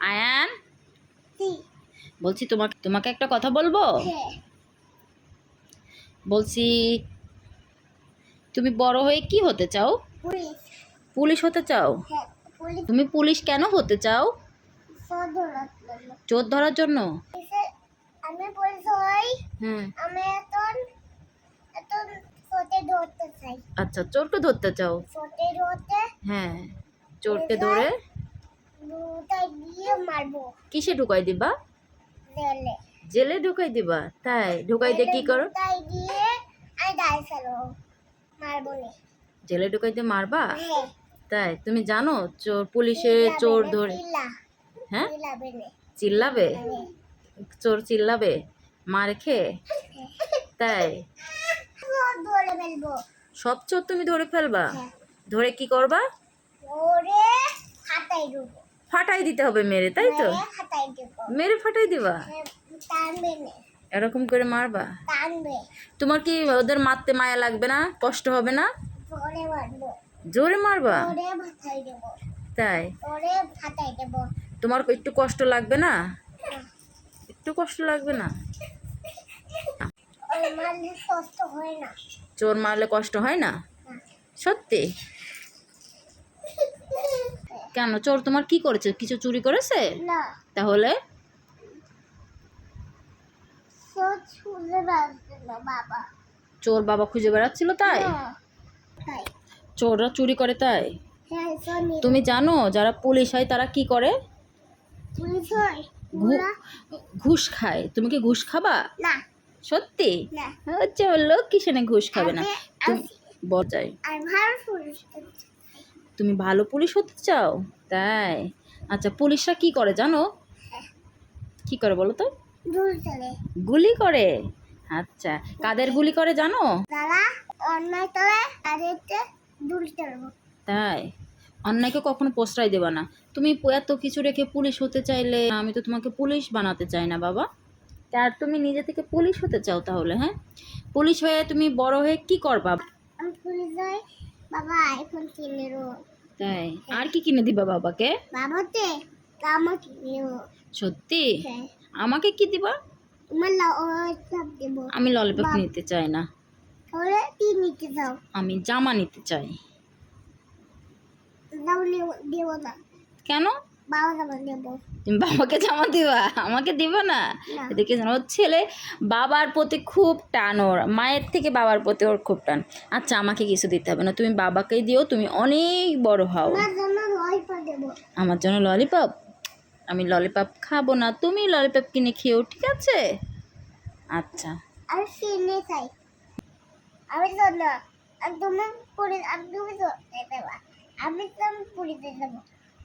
আয়ান? বলছি তোমাকে তোমাকে একটা কথা বলব? হ্যাঁ। বলছি তুমি বড় হয়ে কি হতে চাও? পুলিশ। হতে চাও? হ্যাঁ তুমি পুলিশ কেন হতে চাও? চোর ধরার জন্য। আমি পুলিশ হই। আমি এখন এখন ফোটে ধরতে চাই। আচ্ছা চোরকে ধরতে চাও? ধরতে? হ্যাঁ চোরকে ধরে কিসে ঢুকাই দিবা? জেলে। ঢুকাই দিবা? তাই ঢুকাই দিয়ে কি করো? জেলে ঢুকাই দিয়ে মারবা হ্যাঁ। তাই তুমি জানো চোর পুলিশে চোর ধরে হ্যাঁ? চিল্লাবে। চোর চিল্লাবে? মার খেয়ে? তাই। সব ধরে চোর তুমি ধরে ফেলবা? হ্যাঁ। ধরে কি করবা? দেবো ফাটাই দিতে হবে মেরে তাই তো? মেরে ফাটাই দিবা। হ্যাঁ, এরকম করে মারবা? তোমার কি ওদের মারতে মায়া লাগবে না? কষ্ট হবে না? জোরে মারবা। তাই? তোমার একটু কষ্ট লাগবে না? একটু কষ্ট লাগবে না? ওরে মারলে কষ্ট হয় না। চোর মারলে কষ্ট হয় না? সত্যি? কেন? চোর তোমার কি করেছে? কিছু চুরি করেছে? না। তাহলে? চোর বাবা। খুঁজে বেড়াচ্ছিল তাই? চোররা চুরি করে তাই? হ্যাঁ তুমি জানো যারা পুলিশ হয় তারা কি করে? হয় ঘুষ খায়। তুমি কি ঘুষ খাবা? সত্যি? হচ্ছে বলল কিসেনে ঘুষ খাবে না? আমি- তুমি ভালো পুলিশ হতে চাও? তাই। আচ্ছা পুলিশরা কি করে জানো? কি করে বলো তো? গুলি করে। আচ্ছা কাদের গুলি করে জানো? তাই। অন্যায়কে কখনো প্রশ্রয় দেবা না। তুমি এত কিছু রেখে পুলিশ হতে চাইলে আমি তো তোমাকে পুলিশ বানাতে চাই না বাবা। আর তুমি নিজে থেকে পুলিশ হতে চাও তাহলে হ্যাঁ? পুলিশ হয়ে তুমি বড় হয়ে কি করবা? আমি পুলিশ হই বাবা আইফোন কিনে তাই। আর কি কিনে দিবা বাবাকে? বাবাতে আমাকে সত্যি? হ্যাঁ। আমাকে কি দিবা? আমি ললিপপ নিতে চাই না। আমি জামা নিতে চাই। কেন? তুমি বাবাকে জামা দিবা? আমাকে দিবা না। এদিকে জানো ওর ছেলে বাবার প্রতি খুব টান ওর। মায়ের থেকে বাবার প্রতি ওর খুব টান। আচ্ছা আমাকে কিছু দিতে হবে না। তুমি বাবাকেই দিও তুমি অনেক বড় হও। আমার জন্য ললিপপ আমি ললিপপ খাব না। তুমি ললিপপ কিনে খেও ঠিক আছে? আচ্ছা। কিনে চাই আমি তো না আর তুমি পুরি আর তুমি তো আমি তো পুরীতে যাব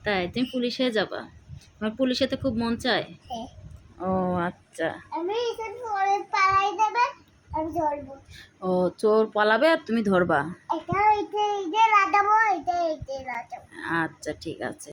তাই তুমি পুলিশে যাবা। আমার পুলিশে তো খুব মন চায়। হ্যাঁ। ও আচ্ছা। আমি এখানে পরে পালাই দেবে আমি চলবো ও চোর পালাবে আর তুমি ধরবা। আচ্ছা ঠিক আছে।